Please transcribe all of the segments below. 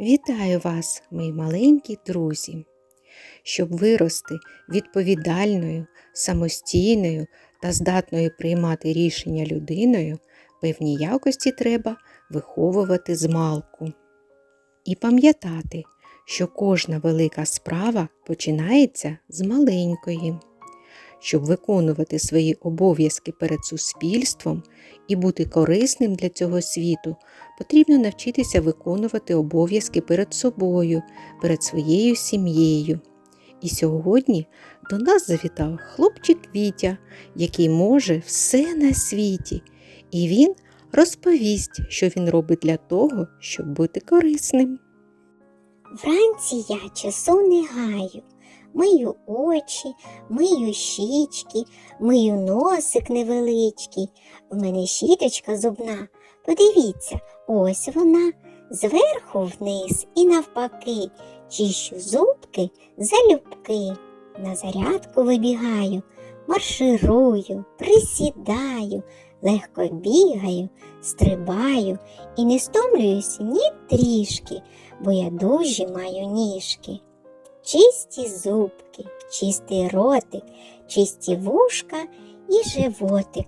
Вітаю вас, мої маленькі друзі! Щоб вирости відповідальною, самостійною та здатною приймати рішення людиною, певні якості треба виховувати з малку. І пам'ятати, що кожна велика справа починається з маленької. Щоб виконувати свої обов'язки перед суспільством і бути корисним для цього світу, потрібно навчитися виконувати обов'язки перед собою, перед своєю сім'єю. І сьогодні до нас завітав хлопчик Вітя, який може все на світі, і він розповість, що він робить для того, щоб бути корисним. Вранці я часу не гаю, мию очі, мию щічки, мию носик невеличкий. В мене щіточка зубна. Подивіться, ось вона, зверху вниз і навпаки, чищу зубки залюбки. На зарядку вибігаю, марширую, присідаю, легко бігаю, стрибаю і не стомлююсь ні трішки бо я дуже маю ніжки. Чисті зубки, чистий ротик, чисті вушка і животик.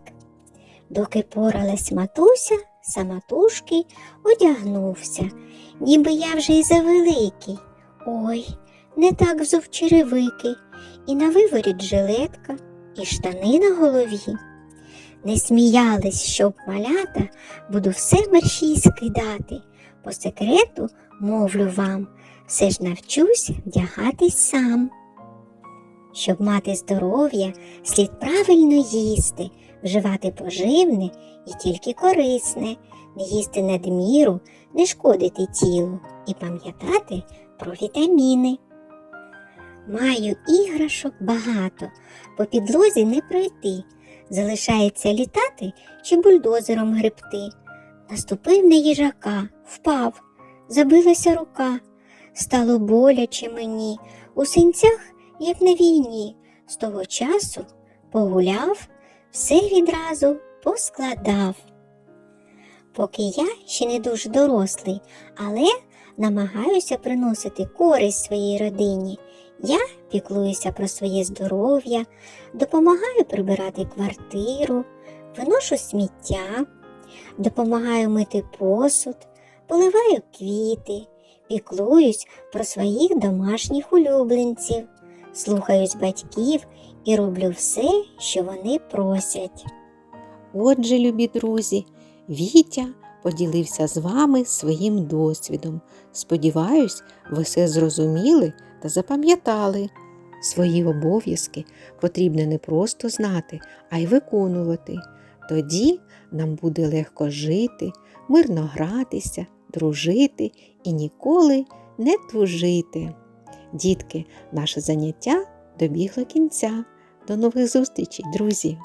Доки поралась матуся, самотужки одягнувся, ніби я вже й завеликий. Ой, не так взув черевики, і на виворіт жилетка, і штани на голові. Не сміялись, щоб малята, буду все мерщій скидати. По секрету мовлю вам, все ж навчусь вдягатись сам. Щоб мати здоров'я, слід правильно їсти, вживати поживне і тільки корисне, не їсти надміру, не шкодити тілу і пам'ятати про вітаміни. Маю іграшок багато, по підлозі не пройти. Залишається літати чи бульдозером гребти. Наступив на їжака, впав, забилася рука. Стало боляче мені, у синцях, як на війні. З того часу погуляв, все відразу поскладав. Поки я ще не дуже дорослий, але намагаюся приносити користь своїй родині. Я піклуюся про своє здоров'я, допомагаю прибирати квартиру, виношу сміття, допомагаю мити посуд, поливаю квіти, піклуюсь про своїх домашніх улюбленців, слухаюсь батьків і роблю все, що вони просять. Отже, любі друзі, Вітя поділився з вами своїм досвідом. Сподіваюсь, ви все зрозуміли та запам'ятали. Свої обов'язки потрібно не просто знати, а й виконувати. Тоді нам буде легко жити, мирно гратися, дружити і ніколи не тужити. Дітки, наше заняття добігло кінця. До нових зустрічей, друзі!